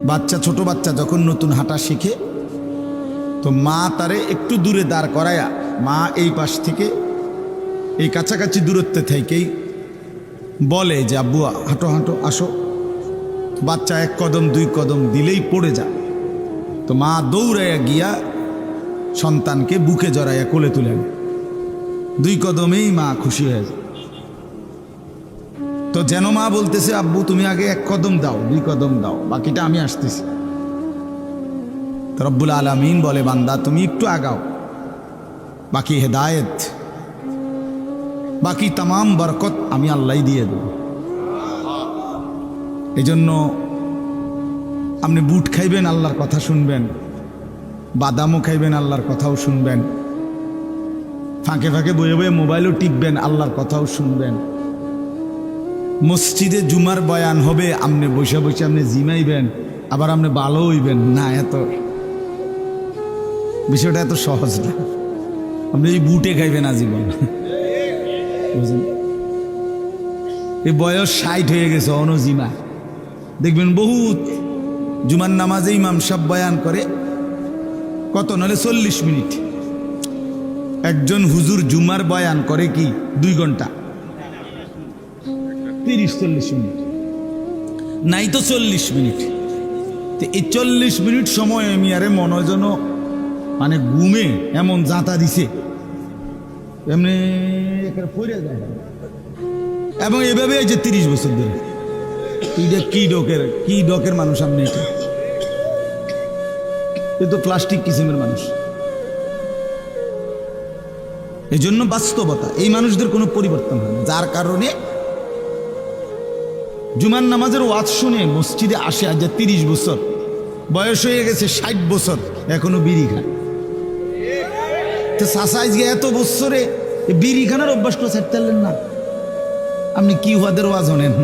বাচ্চা, ছোট বাচ্চা যখন নতুন হাঁটা শিখে, তো মা তারে একটু দূরে দাঁড় করায়া মা এই পাশ থেকে এই কাছাকাছি দূরত্বে থেকেই বলে যে, আব্বু, হাঁটো হাঁটো, আসো। বাচ্চা এক কদম, দুই কদম দিলেই পড়ে যায়। তো মা দৌড়াইয়া গিয়া সন্তানকে বুকে জড়াইয়া কোলে তুলেন। দুই কদমেই মা খুশি হয়ে যায়। তো যেন মা বলতেছে, আব্বু, তুমি আগে এক কদম দাও, দুই কদম দাও, বাকিটা আমি আসতেছি। রব্বুল আলমিন বলে, বান্দা, তুমি একটু আগাও। বাকি হেদায়েত, বাকি তামাম বরকত আমি আল্লাহ দিয়ে দেব। এই জন্য আপনি বুট খাইবেন, আল্লাহর কথা শুনবেন। বাদামও খাইবেন, আল্লাহর কথাও শুনবেন। ফাঁকে ফাঁকে বয়ে বয়ে মোবাইলও টিপবেন, আল্লাহর কথাও শুনবেন। মসজিদে জুমার বয়ান হবে আপনি বসে বসে আপনি জিমাইবেন, আবার আপনি ভালো হইবেন। না, এত বিষয়টা এত সহজ না। আপনি এই বুটে খাইবেন আজীবন। এই বয়স ষাট হয়ে গেছে অনজিমা দেখবেন বহুত জুমার নামাজে ইমাম সব বয়ান করে, কত? নাহলে চল্লিশ মিনিট। একজন হুজুর জুমার বয়ান করে কি? দুই ঘণ্টা। তিরিশ চল্লিশ মিনিট। নাই তো চল্লিশ মিনিট। তো এই চল্লিশ মিনিট সময় আমি আরে মনে যেন মানে ঘুমে এমন জাঁতা দিছে। এমনি এবং এভাবে যে তিরিশ বছর ধরে। এটা কি ডকের কি ডকের মানুষ আপনি এটা? এ তো প্লাস্টিক কিসিমের মানুষ। এই জন্য বাস্তবতা, এই মানুষদের কোনো পরিবর্তন হয় না। যার কারণে জুমার নামাজের ওয়াজ শুনে মসজিদে আসে আজ তিরিশ বছর। বয়স হয়ে গেছে ষাট বছর, এখনও বিড়ি খায়। তো সাসাইজ গিয়ে এত বছরে এ বিড়ি খানার অভ্যাসটা ছাড়তে পারলেন না। আপনি কি ওয়াদের ওয়াজ শোনেন?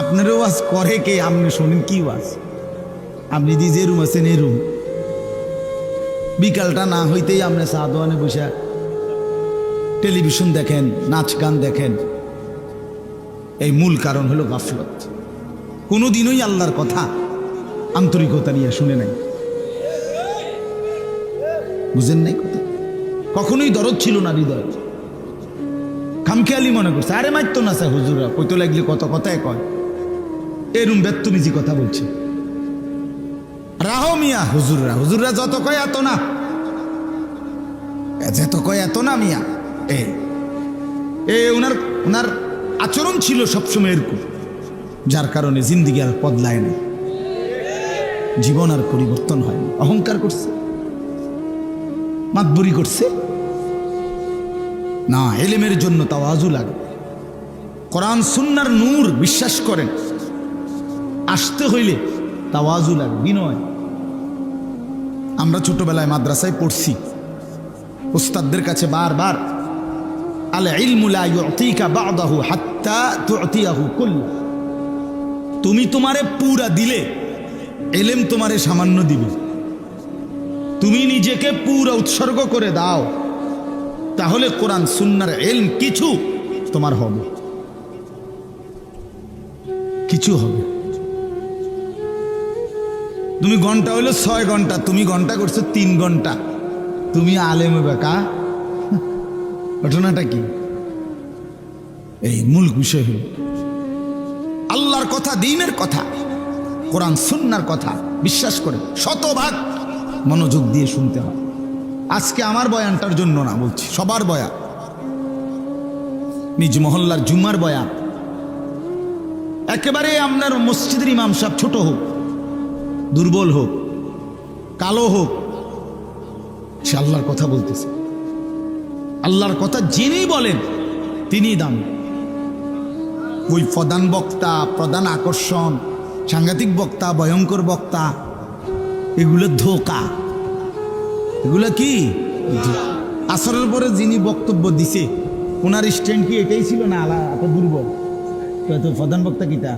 আপনার ওয়াজ করে কে? আপনি শোনেন কি ওয়াজ? আপনি যে যে রুম আছেন এই রুম। বিকালটা না হইতেই আপনি চা দোয়ানে বসে টেলিভিশন দেখেন, নাচ গান দেখেন। এই মূল কারণ হলো গাফলত। কোনোদিনই আল্লাহর কথা আন্তরিকতা নিয়ে শুনে নাই। বুঝেন নাই কথা? কখনোই দরদ ছিল না হৃদয়। খামখেয়ালি মনে করছে, আরে মারতো না স্যার হুজুরা কইতো লাগলে কত কথায় কয়? এরম ব্যক্তমিজি কথা বলছে। রাহো মিয়া, হুজুররা হুজুররা যত কয় এত না। যত কয় এত না মিয়া। এ, ওনার ওনার আচরণ ছিল সবসময় এরকম। যার কারণে জিন্দিগি আর বদলায় নাই। জীবন আর পরিবর্তন হয় না অহংকার করছে। মাতবুরি করছে। না, এলেমের জন্য তাওয়াজু লাগে। কোরআন, সুন্নার নূর বিশ্বাস করেন। আসতে হইলে তাওয়াজু লাগে, বিনয়। আমরা ছোটবেলায় মাদ্রাসায় পড়ছি। ওস্তাদদের কাছে বারবার হাত্তা তুমি তোমারে পুরা দিলে, এলেম তোমারে সামান্য দিবে। তুমি নিজেকে পুরা উৎসর্গ করে দাও, তাহলে কোরআন, সুন্নার এলম কিছু তোমার হবে। কিছু হবে। তুমি ঘণ্টা হইল ছয় ঘণ্টা, তুমি ঘণ্টা করছ তিন ঘণ্টা। তুমি আলেম বেকা ঘটনাটা কি? এই মূল বিষয় হল, আল্লাহর কথা, দিনের কথা, কোরআন সুন্নার কথা বিশ্বাস করে শতভাগ মনোযোগ দিয়ে শুনতে হয়। আজকে আমার বয়ানটার জন্য না বলছি, সবার বয়ান। নিজ মহল্লার জুমার বয়ান। একেবারে আপনার মসজিদের ইমাম সাহেব ছোট হোক, দুর্বল হোক, কালো হোক, সে আল্লাহর কথা বলতেছে। আল্লাহর কথা যিনি বলেন তিনি দাম। ওই প্রধান বক্তা, প্রধান আকর্ষণ, সাংঘাতিক বক্তা, ভয়ঙ্কর বক্তা, এগুলো ধোকা। এগুলো কি? আসরের পরে যিনি বক্তব্য দিছে, ওনার স্ট্যান্ড কি এটাই ছিল না? আলা এত দুর্বল। তো প্রধান বক্তা কিটা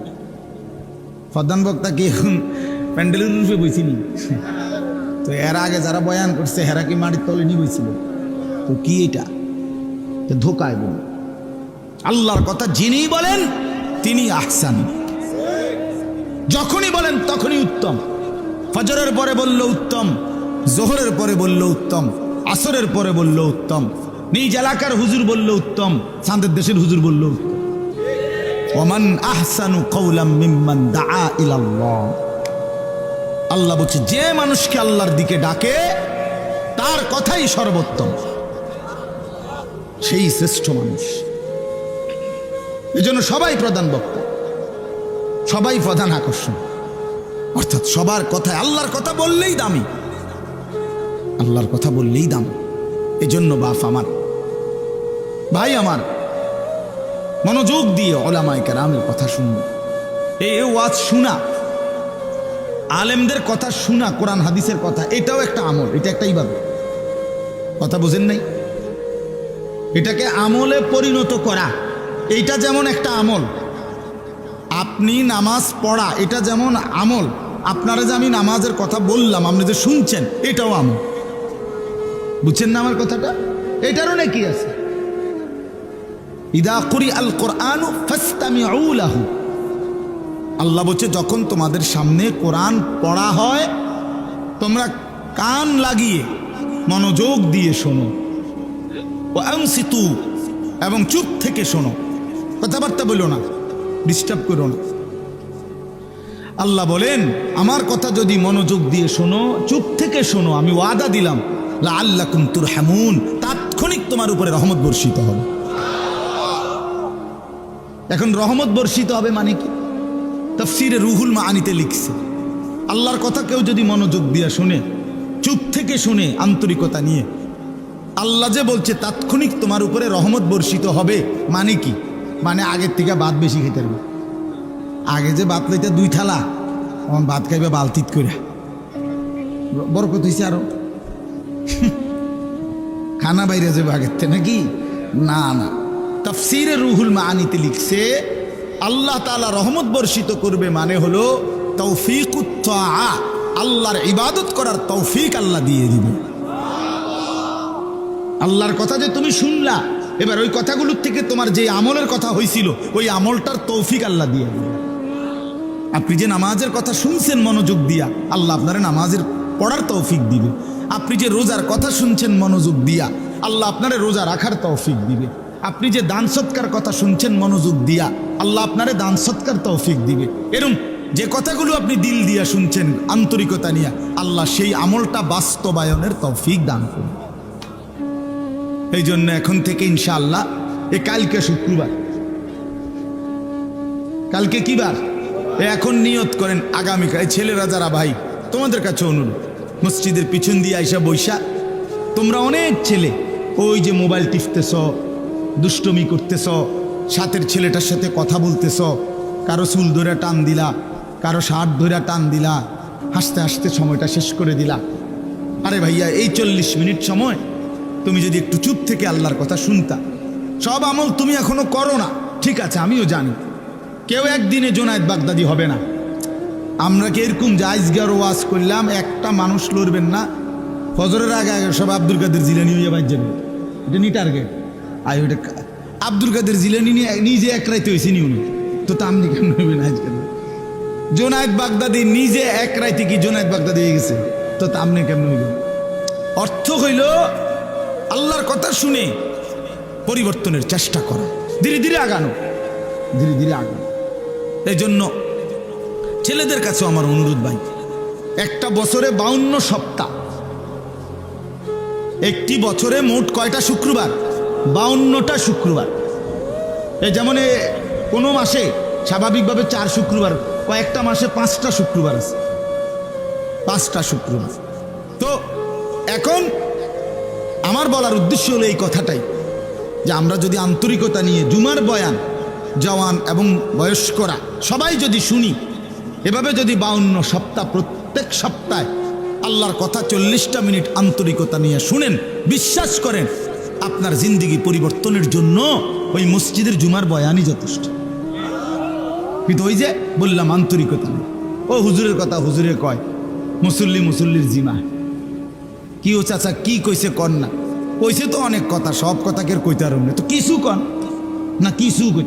প্রধান বক্তা কি এখন প্যান্ডেলের রূপে বইছিনি? তো এর আগে যারা বয়ান করছে, হেরা কি মাটির তলে নিয়ে বইছিল? তো কি এটা? তো ধোকায় বল আল্লাহর কথা যিনি বলেন তিনি আহসান। যখনই বলেন তখনই উত্তম। ফজরের পরে বলল উত্তম, জোহরের পরে বলল উত্তম, আসরের পরে বলল উত্তম, নিজ এলাকার হুজুর বলল উত্তম চাঁদের দেশের হুজুর বলল ওমান আহসানু কৌলাম মিম্মান দা আল্লাহ বলছে, যে মানুষকে আল্লাহর দিকে ডাকে, তার কথাই সর্বোত্তম। সেই শ্রেষ্ঠ মানুষ। এজন্য সবাই প্রধান বক্তা। সবাই প্রধান আকর্ষণ। অর্থাৎ সবার কথায় আল্লাহর কথা বললেই দামি। আল্লাহর কথা বললেই দাম। এজন্য বাপ আমার, ভাই আমার, মনোযোগ দিয়ে ওলামাই কেরামের কথা শুনবে এ ওয়াজ শোনা। আলেমদের কথা শোনা, কোরআন, হাদিসের কথা, এটাও একটা আমল, এটা একটা ইবাদত। কথা বুঝেন নাই? এটাকে আমলে পরিণত করা। এইটা যেমন একটা আমল, আপনি নামাজ পড়া, এটা যেমন আমল, আপনারা যে আমি নামাজের কথা বললাম, আপনি যে শুনছেন, এটাও আমল। বুঝছেন না আমার কথাটা? এটারও নাকি আছে। ইদা করি আল কোরআন আল্লাহ বলছে, যখন তোমাদের সামনে কোরআন পড়া হয়, তোমরা কান লাগিয়ে মনোযোগ দিয়ে শোনো। ও আংসিতু, এবং চুপ থেকে শোনো। কথাবার্তা বলো না ডিস্টার্ব করো না। আল্লাহ বলেন, আমার কথা যদি মনোযোগ দিয়ে শোনো, চুপ থেকে শোনো, আমি ওয়াদা দিলাম লা আল্লাহ কুমতুর হ্যামুন তাৎক্ষণিক তোমার উপরে রহমত বর্ষিত হবে। এখন রহমত বর্ষিত হবে মানে কি? তফসিরে রুহুল মানিতে লিখছে, আল্লাহর কথা কেউ যদি মনোযোগ দিয়ে শুনে, চুপ থেকে শুনে আন্তরিকতা নিয়ে আল্লাহ যে বলছে, তাৎক্ষণিক তোমার উপরে রহমত বর্ষিত হবে। মানে কি? মানে আগের থেকে ভাত বেশি খেতে পারবে আগে যে ভাত লইতে দুই থালা, তখন ভাত খাইবে বালতিত করে বরকত হয়েছে আরও। খানা বাইরে যাবে আগের থেকে, নাকি? না না। তফসিরে রুহুল মানিতে লিখছে, আল্লাহ তালা রহমত বর্ষিত করবে মানে হলো তৌফিক আল্লাহর ইবাদত করার তৌফিক আল্লাহ দিয়ে দিবে। আল্লাহর কথা যে তুমি শুনলা, এবার ওই কথাগুলোর থেকে তোমার যে আমলের কথা হয়েছিল ওই আমলটার তৌফিক আল্লাহ দিয়ে আপনি যে নামাজের কথা শুনছেন মনোযোগ দিয়া, আল্লাহ আপনার নামাজের পড়ার তৌফিক দিবে। আপনি যে রোজার কথা শুনছেন মনোযোগ দিয়া, আল্লাহ আপনারে রোজা রাখার তৌফিক দিবে। আপনি যে দান সৎকার কথা শুনছেন মনোযোগ দিয়া, আল্লাহ আপনারে দান সৎকার তৌফিক দিবে। এরম যে কথাগুলো আপনি দিল দিয়া শুনছেন আন্তরিকতা নিয়ে, আল্লাহ সেই আমলটা বাস্তবায়নের তৌফিক দান করবে এই জন্য এখন থেকে ইনশাআল্লাহ এ কালকে শুক্রবার। কালকে কি বার? এখন নিয়ত করেন আগামীকাল। ছেলেরা যারা ভাই, তোমাদের কাছে অনুরোধ, মসজিদের পিছন দিয়ে আইসা বৈশা তোমরা অনেক ছেলে, ওই যে মোবাইল টিপতেছ, দুষ্টমি করতেছ, সাথের ছেলেটার সাথে কথা বলতেছ, কারও চুল ধরে টান দিলা, কারও শার্ট ধরে টান দিলা, হাসতে হাসতে সময়টা শেষ করে দিলা। আরে ভাইয়া, এই চল্লিশ মিনিট সময় তুমি যদি একটু চুপ থেকে আল্লাহর কথা শুনতা। সব আমল তুমি এখনও করো না। ঠিক আছে, আমিও জানি। কেউ একদিনে জোনায়েত বাগদাদি হবে না। আমরা কি এরকম জাইজগার ওয়াজ করলাম, একটা মানুষ লড়বেন না? ফজরের আগে আগে সব আব্দুল কাদের জিলানি হয়ে বাইর যাবে। এটা নি টার্গেট আর ওইটা কা- আব্দুল কাদের জিলানি নিয়ে নিজে এক রাইতে হয়েছে নি উনি। তো তা আপনি কেন হইবেন আজকে? জোনায়েত বাগদাদি নিজে এক রাইতে কি জোনায়েত বাগদাদি হয়ে গেছে? তো তা আপনি কেমন অর্থ হইল আল্লাহর কথা শুনে পরিবর্তনের চেষ্টা করা। ধীরে ধীরে আগানো। ধীরে ধীরে আগানো এই জন্য ছেলেদের কাছেও আমার অনুরোধ ভাই একটা বছরে বাউন্ন সপ্তাহ। একটি বছরে মোট কয়টা শুক্রবার? বাউন্নটা শুক্রবার। এই যেমন এ কোনো মাসে স্বাভাবিকভাবে চার শুক্রবার কয়েকটা মাসে পাঁচটা শুক্রবার আছে। পাঁচটা শুক্রবার। তো এখন আমার বলার উদ্দেশ্য হলো এই কথাটাই, যে আমরা যদি আন্তরিকতা নিয়ে জুমার বয়ান, জওয়ান এবং বয়স্করা সবাই যদি শুনি, এভাবে যদি বাউন্ন সপ্তাহ, প্রত্যেক সপ্তাহে আল্লাহর কথা চল্লিশটা মিনিট আন্তরিকতা নিয়ে শুনেন, বিশ্বাস করেন, আপনার জিন্দিগি পরিবর্তনের জন্য ওই মসজিদের জুমার বয়ানই যথেষ্ট কিন্তু ওই যে বললাম আন্তরিকতা। ও হুজুরের কথা হুজুরে কয়, মুসল্লি মুসল্লির জিমা কি ও চাচা কি কইছে কন না? কইছে তো অনেক কথা, সব কথা কে কইতে আর তো কিছু কন? না, কিছু কইতে